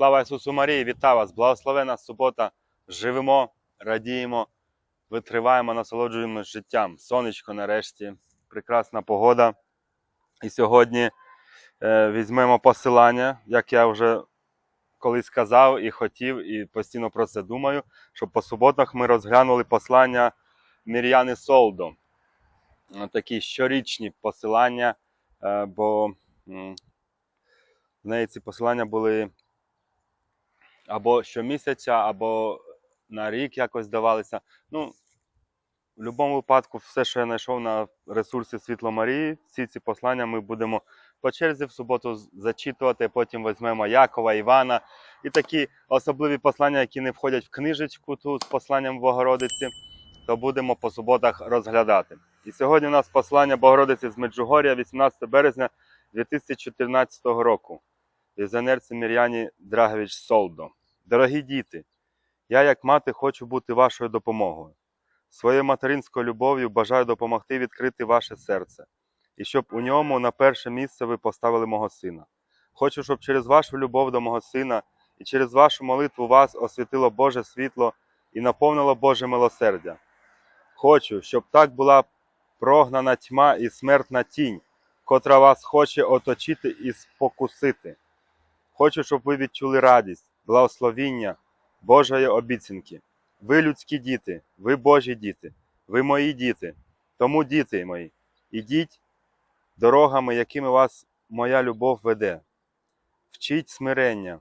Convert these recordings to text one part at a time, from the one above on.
Слава Ісусу Марії, вітаю вас! Благословена субота! Живемо, радіємо, витриваємо, насолоджуємося життям. Сонечко нарешті, прекрасна погода. І сьогодні е, візьмемо посилання, як я вже колись казав і хотів, і постійно про це думаю, щоб по суботах ми розглянули послання Мір'яни Солдо. Е, Такі щорічні посилання, е, бо в неї ці посилання були або щомісяця, або на рік якось давалися. Ну, в будь-якому випадку, все, що я знайшов на ресурсі Світло Марії, всі ці послання ми будемо по черзі в суботу зачитувати, потім візьмемо Якова, Івана і такі особливі послання, які не входять в книжечку тут з посланням Богородиці, то будемо по суботах розглядати. І сьогодні у нас послання Богородиці з Меджугорія, 18 березня 2014 року. Візіонерці Мір'яні Драгович Солдо. Дорогі діти, я, як мати, хочу бути вашою допомогою. Своєю материнською любов'ю бажаю допомогти відкрити ваше серце, і щоб у ньому на перше місце ви поставили мого сина. Хочу, щоб через вашу любов до мого сина і через вашу молитву вас освітило Боже світло і наповнило Боже милосердя. Хочу, щоб так була прогнана тьма і смертна тінь, котра вас хоче оточити і спокусити. Хочу, щоб ви відчули радість, благословіння Божої обіцянки. Ви людські діти, ви Божі діти, ви мої діти. Тому, діти мої, ідіть дорогами, якими вас моя любов веде. Вчіть смирення,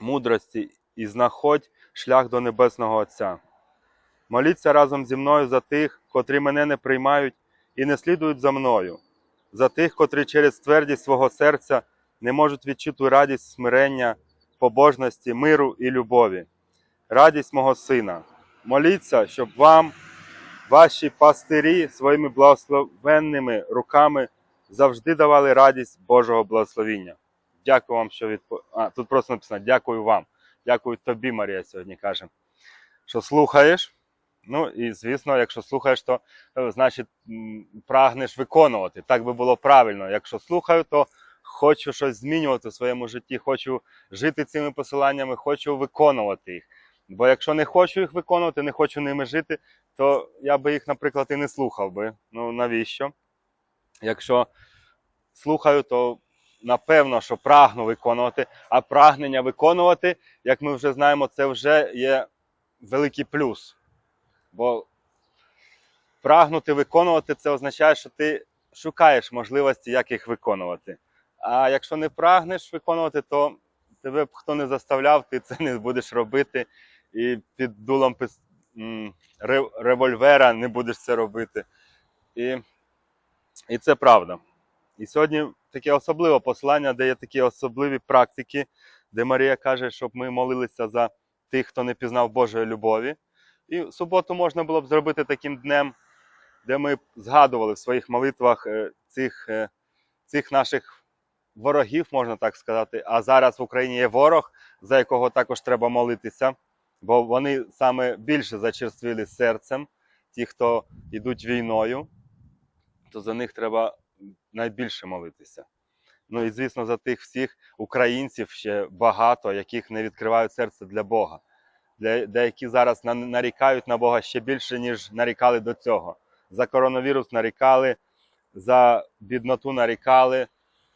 мудрості і знаходь шлях до Небесного Отця. Моліться разом зі мною за тих, котрі мене не приймають і не слідують за мною, за тих, котрі через твердість свого серця не можуть відчути радість смирення, побожності, миру і любові, радість мого сина. Моліться, щоб вам ваші пастирі своїми благословенними руками завжди давали радість Божого благословіння. Дякую вам, що відпо... А, тут просто написано дякую вам. Дякую тобі, Марія, сьогодні каже. Що слухаєш. Ну і звісно, якщо слухаєш, то е, значить прагнеш виконувати. Так би було правильно. Якщо слухаю, то хочу щось змінювати в своєму житті, хочу жити цими посиланнями, хочу виконувати їх. Бо якщо не хочу їх виконувати, не хочу ними жити, то я би їх, наприклад, і не слухав би. Ну навіщо? Якщо слухаю, то напевно, що прагну виконувати, а прагнення виконувати, як ми вже знаємо, це вже є великий плюс. Бо прагнути виконувати це означає, що ти шукаєш можливості, як їх виконувати. А якщо не прагнеш виконувати, то тебе б хто не заставляв, ти це не будеш робити. І під дулом револьвера не будеш це робити. І, і це правда. І сьогодні таке особливе послання, де є такі особливі практики, де Марія каже, щоб ми молилися за тих, хто не пізнав Божої любові. І суботу можна було б зробити таким днем, де ми згадували в своїх молитвах е, цих, е, цих наших ворогів, можна так сказати. А зараз в Україні є ворог, за якого також треба молитися, бо вони саме більше зачерствіли серцем, ті, хто йдуть війною, то за них треба найбільше молитися. Ну і звісно, за тих всіх українців ще багато, яких не відкривають серце для Бога, для деякі зараз нарікають на Бога ще більше, ніж нарікали до цього. За коронавірус нарікали, за бідноту нарікали,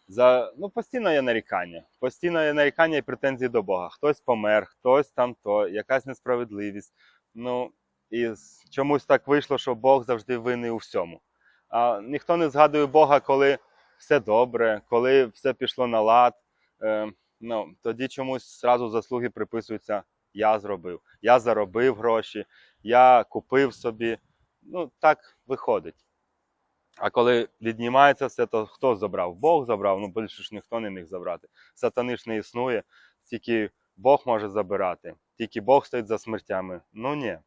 за ну постійно є нарікання. Постійно є нарікання і претензії до Бога. Хтось помер, хтось там то, якась несправедливість. Ну і чомусь так вийшло, що Бог завжди винний у всьому. А ніхто не згадує Бога, коли все добре, коли все пішло на лад. Е, ну, тоді чомусь зразу заслуги приписуються. Я зробив, я заробив гроші, я купив собі. Ну, так виходить. А коли віднімається все, то хто забрав? Бог забрав, ну більше ж ніхто не міг забрати. Сатани ж не існує, тільки Бог може забирати, тільки Бог стоїть за смертями. Ну ні.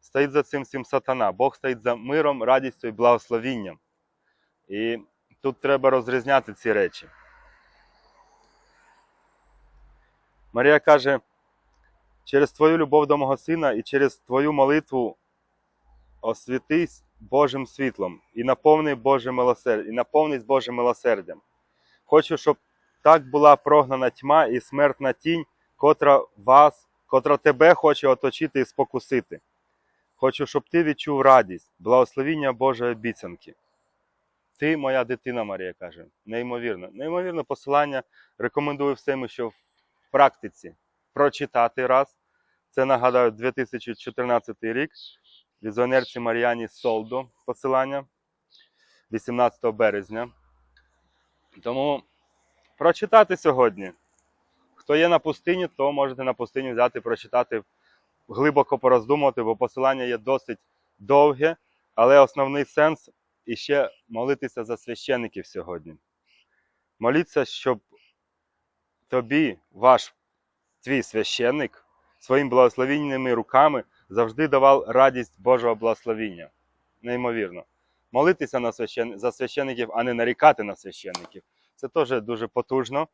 Стоїть за цим всім сатана. Бог стоїть за миром, радістю і благословінням. І тут треба розрізняти ці речі. Марія каже: через твою любов до мого сина і через твою молитву освітись Божим світлом і наповни Боже милосердя, і наповнись Божим милосердям. Хочу, щоб Так була прогнана тьма і смертна тінь, котра вас, котра тебе хоче оточити і спокусити. Хочу, щоб ти відчув радість, благословіння Божої обіцянки. Ти, моя дитина Марія каже, неймовірно. Неймовірне посилання. Рекомендую всім, що в практиці прочитати раз. Це нагадаю 2014 рік. Візіонерці Мар'яні Солдо посилання 18 березня. Тому прочитати сьогодні. Хто є на пустині, то можете на пустині взяти, прочитати, глибоко пороздумувати, бо посилання є досить довге, але основний сенс і ще молитися за священиків сьогодні. Моліться, щоб тобі, ваш твій священник, своїм благословенними руками завжди давав радість Божого благословіння. Неймовірно. Молитися на священ... за священиків, а не нарікати на священиків. Це теж дуже потужно,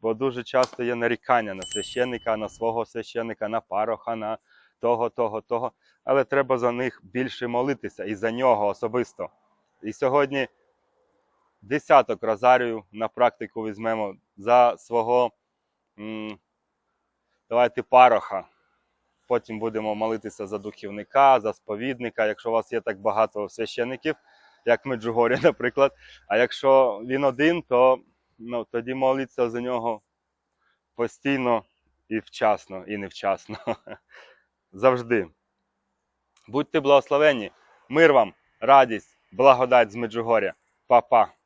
бо дуже часто є нарікання на священника, на свого священика, на пароха, на того, того, того. Але треба за них більше молитися і за нього особисто. І сьогодні десяток розарію на практику візьмемо за свого давайте пароха. Потім будемо молитися за духівника, за сповідника, якщо у вас є так багато священиків, як Меджугорі, наприклад. А якщо він один, то ну, тоді моліться за нього постійно і вчасно, і невчасно. Завжди. Будьте благословені, мир вам, радість, благодать з Меджугоря. Па-па.